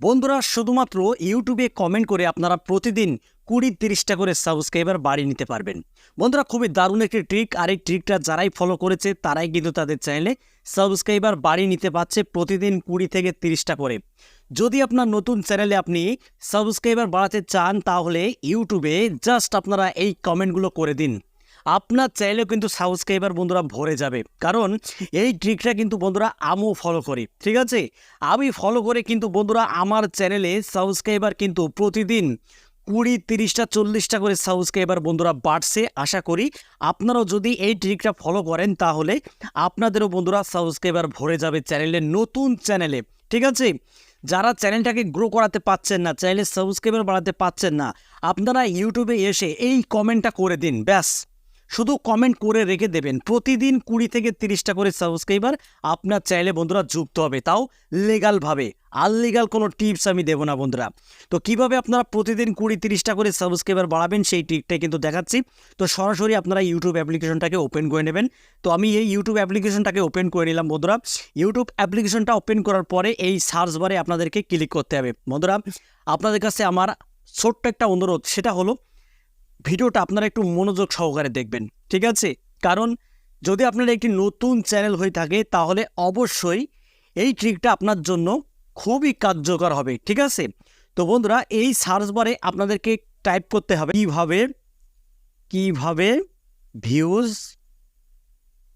বন্ধুরা, শুধুমাত্র ইউটিউবে কমেন্ট করে আপনারা প্রতিদিন কুড়ি তিরিশটা করে সাবস্ক্রাইবার বাড়িয়ে নিতে পারবেন। বন্ধুরা, খুবই দারুণ একটি ট্রিক আর এই ট্রিকটা যারাই ফলো করেছে, তারাই কিন্তু তাদের চ্যানেলে সাবস্ক্রাইবার বাড়িয়ে নিতে পারছে প্রতিদিন কুড়ি থেকে তিরিশটা করে। যদি আপনার নতুন চ্যানেলে আপনি সাবস্ক্রাইবার বাড়াতে চান, তাহলে ইউটিউবে জাস্ট আপনারা এই কমেন্টগুলো করে দিন। আপনার চাইলেও কিন্তু সাবস্ক্রাইবার বন্ধুরা ভরে যাবে। কারণ এই ট্রিকটা কিন্তু বন্ধুরা আমিও ফলো করি, ঠিক আছে? আমি ফলো করে কিন্তু বন্ধুরা আমার চ্যানেলে সাবস্ক্রাইবার কিন্তু প্রতিদিন কুড়ি, তিরিশটা, চল্লিশটা করে সাবস্ক্রাইবার বন্ধুরা বাড়ছে, আশা করি আপনারাও যদি এই ট্রিকটা ফলো করেন তাহলে আপনাদেরও বন্ধুরা সাবস্ক্রাইবার ভরে যাবে চ্যানেলে নতুন চ্যানেলে ঠিক আছে? যারা চ্যানেলটাকে গ্রো করাতে পাচ্ছেন না চ্যানেলে সাবস্ক্রাইবার বাড়াতে পাচ্ছেন না, আপনারা ইউটিউবে এসে এই কমেন্টটা করে দিন, ব্যাস। শুধু কমেন্ট করে রেখে দেবেন। প্রতিদিন কুড়ি থেকে তিরিশটা করে সাবস্ক্রাইবার আপনার চাইলে বন্ধুরা যুক্ত হবে। তাও লিগালভাবে আনলিগাল কোনো টিপস আমি দেবো না বন্ধুরা। তো কীভাবে আপনারা প্রতিদিন কুড়ি তিরিশটা করে সাবস্ক্রাইবার বাড়াবেন সেই টিপটাই কিন্তু দেখাচ্ছি। তো সরাসরি আপনারা ইউটিউব অ্যাপ্লিকেশনটাকে ওপেন করে নেবেন। তো আমি এই ইউটিউব অ্যাপ্লিকেশনটাকে ওপেন করে নিলাম বন্ধুরা। ইউটিউব অ্যাপ্লিকেশনটা ওপেন করার পরে এই সার্চ বারে আপনাদেরকে ক্লিক করতে হবে। বন্ধুরা, আপনাদের কাছে আমার ছোট্ট একটা অনুরোধ, সেটা হলো ভিডিওটা আপনারা একটু মনোযোগ সহকারে দেখবেন, ঠিক আছে? কারণ যদি আপনার একটি নতুন চ্যানেল হয়ে থাকে, তাহলে অবশ্যই এই ট্রিকটা আপনার জন্য খুবই কার্যকর হবে, ঠিক আছে? তো বন্ধুরা, এই সার্চ বারে আপনাদেরকে টাইপ করতে হবে কীভাবে কীভাবে ভিউজ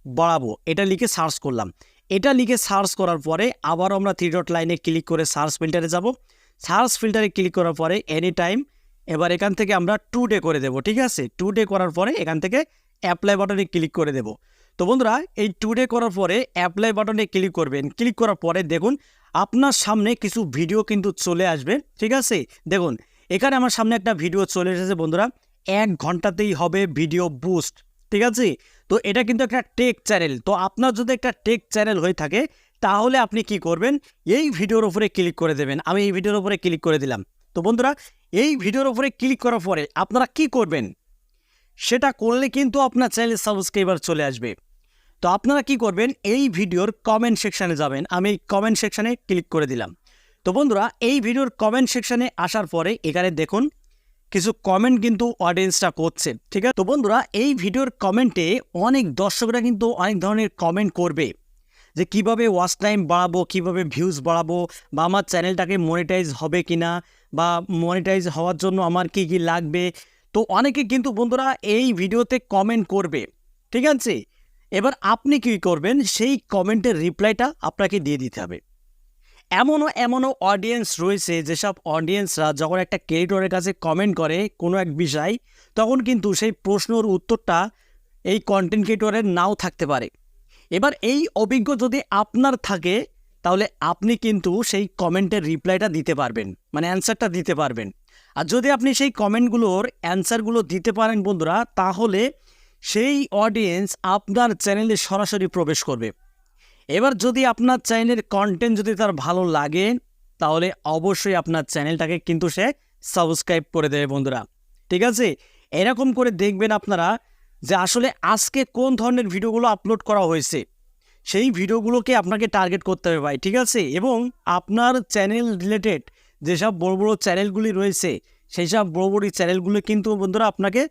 বাড়াবো, এটা লিখে সার্চ করলাম। এটা লিখে সার্চ করার পরে আবার আমরা থ্রি ডট লাইনে ক্লিক করে সার্চ ফিল্টারে যাব। সার্চ ফিল্টারে ক্লিক করার পরে এনি টাইম এবার এখান থেকে আমরা টু ডে করে দেব, ঠিক আছে? টু ডে করার পরে এখান থেকে অ্যাপ্লাই বাটনে ক্লিক করে দেব। তো বন্ধুরা, এই টু ডে করার পরে অ্যাপ্লাই বাটনে ক্লিক করবেন। ক্লিক করার পরে দেখুন, আপনার সামনে কিছু ভিডিও কিন্তু চলে আসবে, ঠিক আছে? দেখুন, এখানে আমার সামনে একটা ভিডিও চলে এসেছে বন্ধুরা। এক ঘন্টাতেই হবে ভিডিও বুস্ট ঠিক আছে? তো এটা কিন্তু একটা টেক চ্যানেল তো আপনার যদি একটা টেক চ্যানেল হয়ে থাকে, তাহলে আপনি কি করবেন? এই ভিডিওর উপরে ক্লিক করে দেবেন। আমি এই ভিডিওর উপরে ক্লিক করে দিলাম। তো বন্ধুরা, এই ভিডিওর উপরে ক্লিক করার পরে আপনারা কি করবেন? সেটা করলে কিন্তু আপনার চ্যানেলে সাবস্ক্রাইবার চলে আসবে। তো আপনারা কি করবেন? এই ভিডিওর কমেন্ট সেকশানে যাবেন। আমি কমেন্ট সেকশানে ক্লিক করে দিলাম। তো বন্ধুরা, এই ভিডিওর কমেন্ট সেকশানে আসার পরে এখানে দেখুন, কিছু কমেন্ট কিন্তু অডিয়েন্সটা করছে, ঠিক আছে? তো বন্ধুরা, এই ভিডিওর কমেন্টে অনেক দর্শকরা কিন্তু অনেক ধরনের কমেন্ট করবে, যে কীভাবে ওয়াচ টাইম বাড়াবো, কীভাবে ভিউজ বাড়াবো, বা আমার চ্যানেলটাকে মনিটাইজ হবে কিনা বা মনিটাইজ হওয়ার জন্য আমার কি কি লাগবে? তো অনেকে কিন্তু বন্ধুরা এই ভিডিওতে কমেন্ট করবে, ঠিক আছে? এবার আপনি কি করবেন? সেই কমেন্টের রিপ্লাইটা আপনাকে দিয়ে দিতে হবে। এমনও এমনও অডিয়েন্স রয়েছে, যেসব অডিয়েন্সরা যখন একটা ক্রিয়েটরের কাছে কমেন্ট করে কোনো এক বিষয়, তখন কিন্তু সেই প্রশ্নর উত্তরটা এই কন্টেন্ট ক্রিয়েটরের নাও থাকতে পারে। এবার এই অভিজ্ঞ যদি আপনার থাকে তাহলে আপনি কিন্তু সেই কমেন্টের রিপ্লাইটা দিতে পারবেন মানে অ্যান্সারটা দিতে পারবেন। আর যদি আপনি সেই কমেন্টগুলোর অ্যান্সারগুলো দিতে পারেন বন্ধুরা, তাহলে সেই অডিয়েন্স আপনার চ্যানেলে সরাসরি প্রবেশ করবে। এবার যদি আপনার চ্যানেলের কন্টেন্ট যদি তার ভালো লাগে, তাহলে অবশ্যই আপনার চ্যানেলটাকে কিন্তু সে সাবস্ক্রাইব করে দেবে বন্ধুরা। ঠিক আছে? এরকম করে দেখবেন আপনারা যে আসলে আজকে কোন ধরনের ভিডিওগুলো আপলোড করা হয়েছে। সেই ভিডিওগুলোকে আপনাকে টার্গেট করতে হবে ভাই, ঠিক আছে? এবং আপনার চ্যানেল রিলেটেড যেসব বড় বড় চ্যানেলগুলি রয়েছে সেই সব বড় বড় চ্যানেলগুলো কিন্তু বন্ধুরা আপনাকে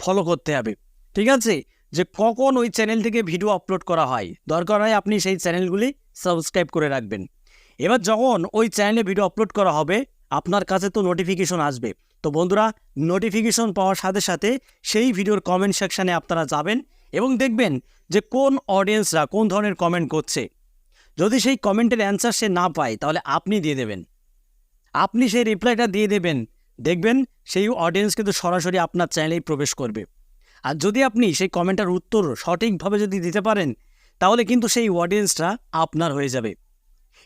ফলো করতে হবে, ঠিক আছে? যে কখন ওই চ্যানেল থেকে ভিডিও আপলোড করা হয়, দরকার হয় আপনি সেই চ্যানেলগুলি সাবস্ক্রাইব করে রাখবেন। এবার যখন ওই চ্যানেলে ভিডিও আপলোড করা হবে, আপনার কাছে তো নোটিফিকেশন আসবে। তো বন্ধুরা নোটিফিকেশন পাওয়ার সাথে সাথে সেই ভিডিওর কমেন্ট সেকশানে আপনারা যাবেন এবং দেখবেন যে কোন অডিয়েন্সরা কোন ধরনের কমেন্ট করছে। যদি সেই কমেন্টের অ্যান্সার সে না পায়, তাহলে আপনি দিয়ে দেবেন। আপনি সেই রিপ্লাইটা দিয়ে দেবেন, দেখবেন সেই অডিয়েন্স কিন্তু সরাসরি আপনার চ্যানেলেই প্রবেশ করবে। আর যদি আপনি সেই কমেন্টের উত্তর সঠিকভাবে যদি দিতে পারেন, তাহলে কিন্তু সেই অডিয়েন্সটা আপনার হয়ে যাবে।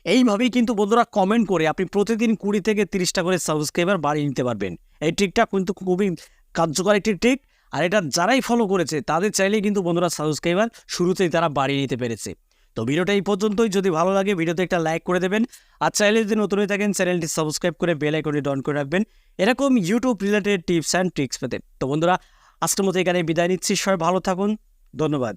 এইভাবেই কিন্তু বন্ধুরা কমেন্ট করে আপনি প্রতিদিন কুড়ি থেকে তিরিশটা করে সাবস্ক্রাইবার বাড়িয়ে নিতে পারবেন। এই ট্রিকটা কিন্তু খুবই কার্যকর একটি ট্রিক আর এটা যারাই ফলো করেছে, তাদের চাইলে কিন্তু বন্ধুরা সাবস্ক্রাইবার শুরুতেই তারা বাড়িয়ে নিতে পেরেছে। তো ভিডিওটা এই পর্যন্তই। যদি ভালো লাগে, ভিডিওতে একটা লাইক করে দেবেন। আর চাইলে যদি নতুন হয়ে থাকেন, চ্যানেলটি সাবস্ক্রাইব করে বেল আইকনটি ডন করে রাখবেন। এরকম YouTube related tips and tricks পেতে। তো বন্ধুরা, আজকের মতো এখানে বিদায় নিচ্ছি। সবাই ভালো থাকুন। ধন্যবাদ।